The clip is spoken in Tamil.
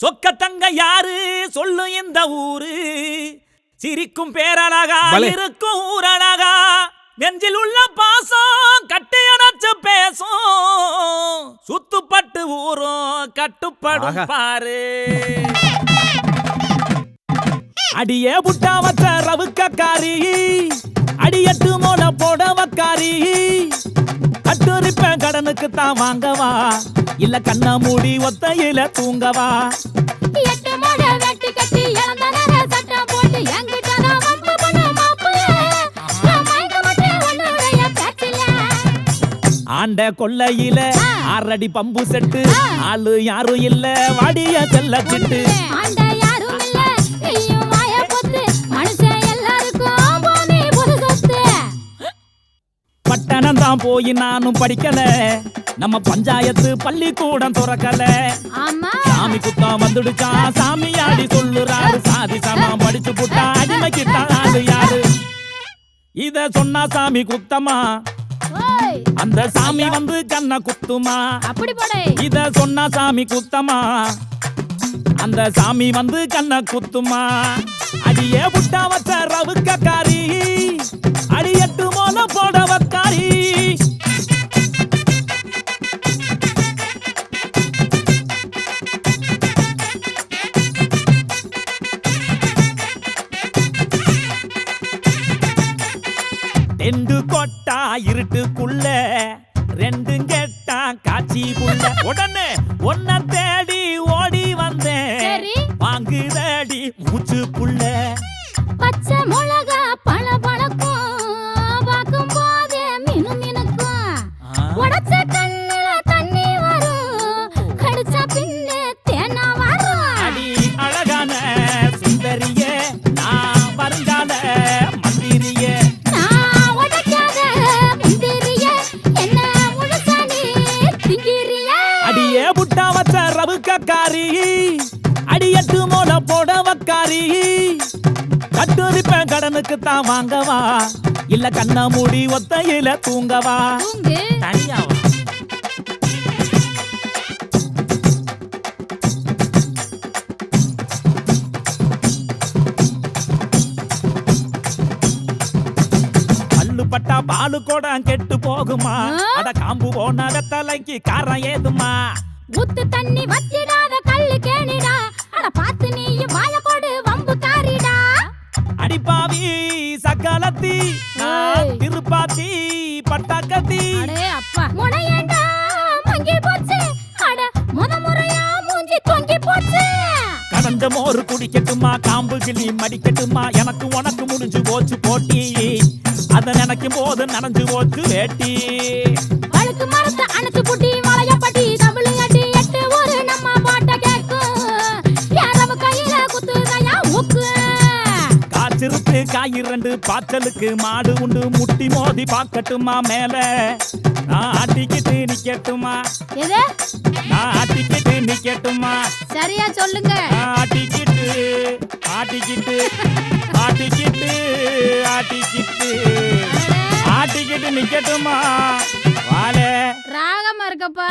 சொக்கத்தங்க யாரு? சொல்லு இந்த ஊரு. சிரிக்கும் பேரழகா. இருக்கும் ஊரழகா. நெஞ்சில் உள்ள பாசம் கட்டி அணைச்சு பேசும். சுத்துப்பட்டு ஊரும் கட்டுப்படும். பாரு. அடியே புட்டா வச்ச ரவுக்கக்காரி. தான் வாங்கவா? இல்ல கண்ண மூடி ஒத்தையில தூங்கவா? போட்டு. ஆண்ட கொல்லையில ஆறடி பம்பு செட்டு. ஆளு யாரும் இல்ல வாடிய செல்ல சிட்டு ஆண்ட யாரும் இல்ல, தான் போய் நானும் படிக்கல. நம்ம பஞ்சாயத்து பள்ளிக்கூடம் துறக்கல. சாமி குத்தம் வந்துடுச்சா? சாமியாடி சொல்லுறாரு. சாதி சமம் படிச்சு புட்டா அடிமைக்கிட்டா ஆளு யாரு? இத சொன்னா சாமி குத்தமா? அந்த சாமி வந்து கண்ண குத்துமா? இத சொன்னா சாமி குத்தமா? அந்த சாமி வந்து கண்ண குத்துமா? அடியே புட்டா வச்ச ரெண்டு கொட்டா இருட்டுக்குள்ள ரெண்டும் கெட்டா காட்சி புள்ள உடனே ஒன்ன தேடி ஓடி வந்தேன். வாங்குதடி மூச்சு புள்ள பச்சை மிளகா அடியே புட்டா வச்ச ரவுக்கக்காரி அடியட்டு மோல போடவக்காரி கட்டுரிப்பேன் கடனுக்கு தான் வாங்கவா. இல்ல கண்ண மூடி ஒத்தையில தூங்கவா. தூங்கு. பட்டா பாலு கோடம் கெட்டு போகுமா? அட காம்பு போன வெத்தலைக்கு காரம் ஏதுமா? ஊத்து தண்ணி வத்திடாத கல்லு கேணிடா அட பாத்து நீ வாய கொடு வம்பு காரிடா. அடிப்பாவி சக்கலத்தி. திருப்பாத்தி பட்டாக்கத்தி. குடிக்கட்டுமா காம்பு கிளி மடிக்கட்டுமா? எனக்கு உனக்கு முடிஞ்சு போச்சு போட்டி. அத நினைக்கும் போது நனைஞ்சு போச்சு வேட்டி. வழுக்கு மரத்தை அணைச்சு புட்டி மலைய பட்டி தமிழ் அடி எட்டு ஒரு நம்ம பாட்ட கேக்கும் யாரவ கையில குத்துதையா ஊக்கு காய்ச்சிருத்து காயிரண்டு பாய்ச்சலுக்கு மாடு உண்டு முட்டி மோதி பாக்கட்டுமா மேல? நான் ஆட்டிக்கிட்டு நிக்கட்டுமா? நான் ஆட்டிக்கிட்டு நிக்கட்டுமா? சரியா சொல்லுங்க. ஆட்டிக்கிட்டு ஆட்டிக்கிட்டு ஆட்டிக்கிட்டு. ஆட்டிக்கிட்டு நிக்கட்டுமா? வாழ ராகமா இருக்கப்பா.